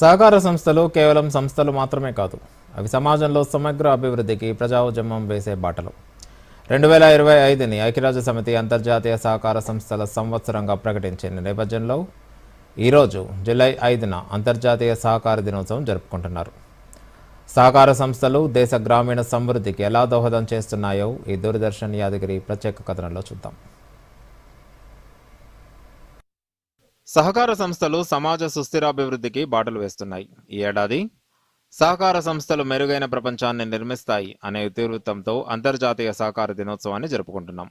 సహకార సంస్థలు కేవలం సంస్థలు మాత్రమే కాదు అవి సమాజంలో సమగ్ర అభివృద్ధికి ప్రజా ఉద్యమం వేసే బాటలు. రెండు వేల ఇరవై ఐదుని ఐక్యరాజ్య సమితి అంతర్జాతీయ సహకార సంస్థల సంవత్సరంగా ప్రకటించిన నేపథ్యంలో ఈరోజు జూలై ఐదున అంతర్జాతీయ సహకార దినోత్సవం జరుపుకుంటున్నారు. సహకార సంస్థలు దేశ గ్రామీణ సమృద్ధికి ఎలా దోహదం చేస్తున్నాయో ఈ దూరదర్శన్ యాదగిరి ప్రత్యేక కథనంలో చూద్దాం. సహకార సంస్థలు సమాజ సుస్థిరాభివృద్ధికి బాటలు వేస్తున్నాయి. ఈ ఏడాది సహకార సంస్థలు మెరుగైన ప్రపంచాన్ని నిర్మిస్తాయి అనే ఇతివృత్తంతో అంతర్జాతీయ సహకార దినోత్సవాన్ని జరుపుకుంటున్నాం.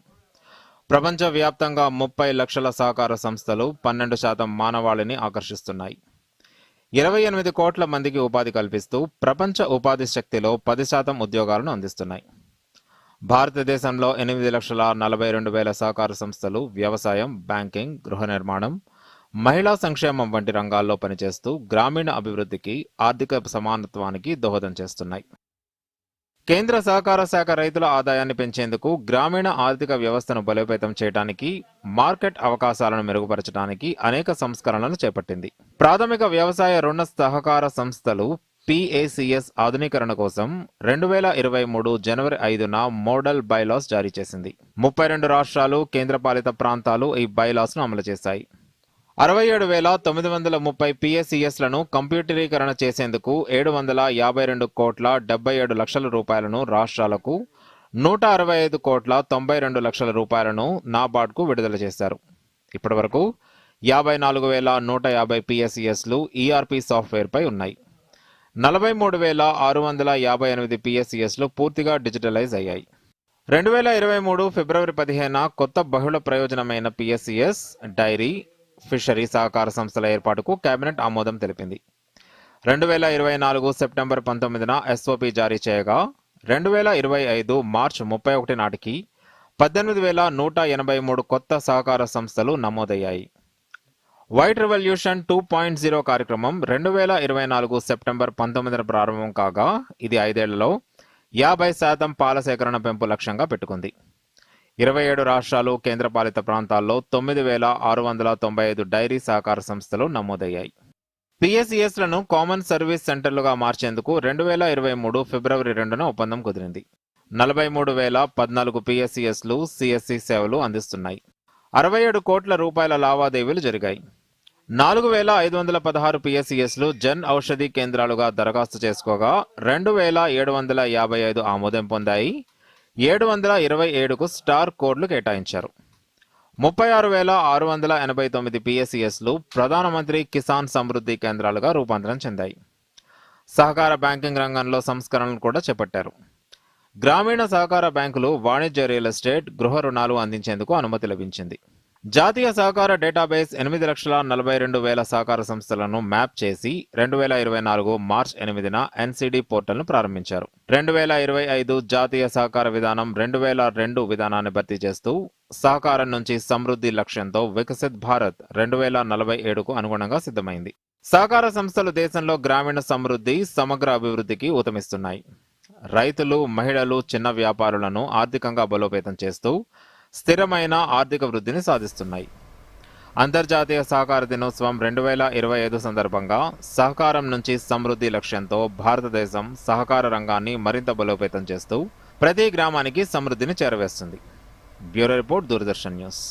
ప్రపంచ వ్యాప్తంగా ముప్పై లక్షల సహకార సంస్థలు పన్నెండు శాతం మానవాళిని ఆకర్షిస్తున్నాయి. ఇరవై ఎనిమిది కోట్ల మందికి ఉపాధి కల్పిస్తూ ప్రపంచ ఉపాధి శక్తిలో పది శాతం ఉద్యోగాలను అందిస్తున్నాయి. భారతదేశంలో ఎనిమిది లక్షల నలభై రెండు వేల సహకార సంస్థలు వ్యవసాయం బ్యాంకింగ్ గృహ నిర్మాణం మహిళా సంక్షేమం వంటి రంగాల్లో పనిచేస్తూ గ్రామీణ అభివృద్ధికి ఆర్థిక సమానత్వానికి దోహదం చేస్తున్నాయి. కేంద్ర సహకార శాఖ రైతుల ఆదాయాన్ని పెంచేందుకు గ్రామీణ ఆర్థిక వ్యవస్థను బలోపేతం చేయడానికి మార్కెట్ అవకాశాలను మెరుగుపరచడానికి అనేక సంస్కరణలను చేపట్టింది. ప్రాథమిక వ్యవసాయ రుణ సహకార సంస్థలు పిఏసిఎస్ ఆధునీకరణ కోసం రెండు వేల ఇరవై మూడు జనవరి ఐదున మోడల్ బైలాస్ జారీ చేసింది. ముప్పై రెండు రాష్ట్రాలు కేంద్రపాలిత ప్రాంతాలు ఈ బైలాస్ను అమలు చేశాయి. అరవై ఏడు వేల తొమ్మిది వందల ముప్పై పిఎస్సిఎస్లను కంప్యూటరీకరణ చేసేందుకు ఏడు వందల యాభై రెండు కోట్ల డెబ్బై ఏడు లక్షల రూపాయలను రాష్ట్రాలకు నూట అరవై ఐదు కోట్ల తొంభై రెండు లక్షల రూపాయలను నాబార్డ్కు విడుదల చేశారు. ఇప్పటివరకు యాభై నాలుగు వేల నూట యాభై పిఎస్సిఎస్లు ఈఆర్పి సాఫ్ట్వేర్పై ఉన్నాయి. నలభై మూడు వేల ఆరు వందల యాభై ఎనిమిది పిఎస్సిఎస్లు పూర్తిగా డిజిటలైజ్ అయ్యాయి. రెండు వేల ఇరవై మూడు ఫిబ్రవరి పదిహేన కొత్త బహుళ ప్రయోజనమైన పిఎస్సిఎస్ డైరీ ఫిషరీ సహకార సంస్థల ఏర్పాటుకు కేబినెట్ ఆమోదం తెలిపింది. రెండు వేల ఇరవై నాలుగు సెప్టెంబర్ పంతొమ్మిదిన ఎస్ఓపి జారీ చేయగా రెండు వేల ఇరవై ఐదు మార్చ్ ముప్పై ఒకటి నాటికి పద్దెనిమిది వేల నూట ఎనభై మూడు కొత్త సహకార సంస్థలు నమోదయ్యాయి. White revolution two point zero కార్యక్రమం రెండు వేల ఇరవై నాలుగు సెప్టెంబర్ పంతొమ్మిదిన ప్రారంభం కాగా ఇది ఐదేళ్ళలో యాభై శాతం పాల సేకరణ పెంపు లక్ష్యంగా పెట్టుకుంది. ఇరవై ఏడు రాష్ట్రాలు కేంద్రపాలిత ప్రాంతాల్లో తొమ్మిది వేల ఆరు వందల తొంభై ఐదు డైరీ సహకార సంస్థలు నమోదయ్యాయి. పిఎస్సిఎస్లను కామన్ సర్వీస్ సెంటర్లుగా మార్చేందుకు రెండు వేల ఇరవై మూడు ఫిబ్రవరి రెండున ఒప్పందం కుదిరింది. నలభై మూడు వేల పద్నాలుగు పిఎస్సిఎస్లు సిఎస్సి సేవలు అందిస్తున్నాయి. అరవై ఏడు కోట్ల రూపాయల లావాదేవీలు జరిగాయి. నాలుగు వేల ఐదు వందల పదహారు పిఎస్సిఎస్లు జన్ ఔషధి కేంద్రాలుగా దరఖాస్తు చేసుకోగా రెండు వేల ఏడు వందల యాభై ఐదు ఆమోదం పొందాయి. ఏడు వందల ఇరవై ఏడుకు స్టార్ కోడ్లు కేటాయించారు. ముప్పై ఆరు వేల ఆరు వందల ఎనభై తొమ్మిది పిఎస్సిఎస్లు ప్రధానమంత్రి కిసాన్ సమృద్ధి కేంద్రాలుగా రూపాంతరం చెందాయి. సహకార బ్యాంకింగ్ రంగంలో సంస్కరణలు కూడా చేపట్టారు. గ్రామీణ సహకార బ్యాంకులు వాణిజ్య రియల్ ఎస్టేట్ గృహ రుణాలు అందించేందుకు అనుమతి లభించింది. జాతీయ సహకార డేటాబేస్ ఎనిమిది లక్షల నలభై రెండు వేల సహకార సంస్థలను మ్యాప్ చేసి రెండు వేల ఇరవై నాలుగు మార్చ్ ఎనిమిదిన ఎన్సిడి పోర్టల్ను ప్రారంభించారు. రెండు వేల ఇరవై ఐదు జాతీయ సహకార విధానం రెండు వేల రెండు విధానాన్ని భర్తీ చేస్తూ సహకారం నుంచి సమృద్ధి లక్ష్యంతో వికసిత్ భారత్ రెండు వేల నలభై ఏడుకు అనుగుణంగా సిద్ధమైంది. సహకార సంస్థలు దేశంలో గ్రామీణ సమృద్ధి సమగ్ర అభివృద్ధికి ఊతమిస్తున్నాయి. రైతులు మహిళలు చిన్న వ్యాపారులను ఆర్థికంగా బలోపేతం చేస్తూ స్థిరమైన ఆర్థిక వృద్ధిని సాధిస్తున్నాయి. అంతర్జాతీయ సహకార దినోత్సవం రెండు వేల ఇరవై ఐదు సందర్భంగా సహకారం నుంచి సమృద్ధి లక్ష్యంతో భారతదేశం సహకార రంగాన్ని మరింత బలోపేతం చేస్తూ ప్రతి గ్రామానికి సమృద్ధిని చేరవేస్తుంది. Bureau report Doordarshan news.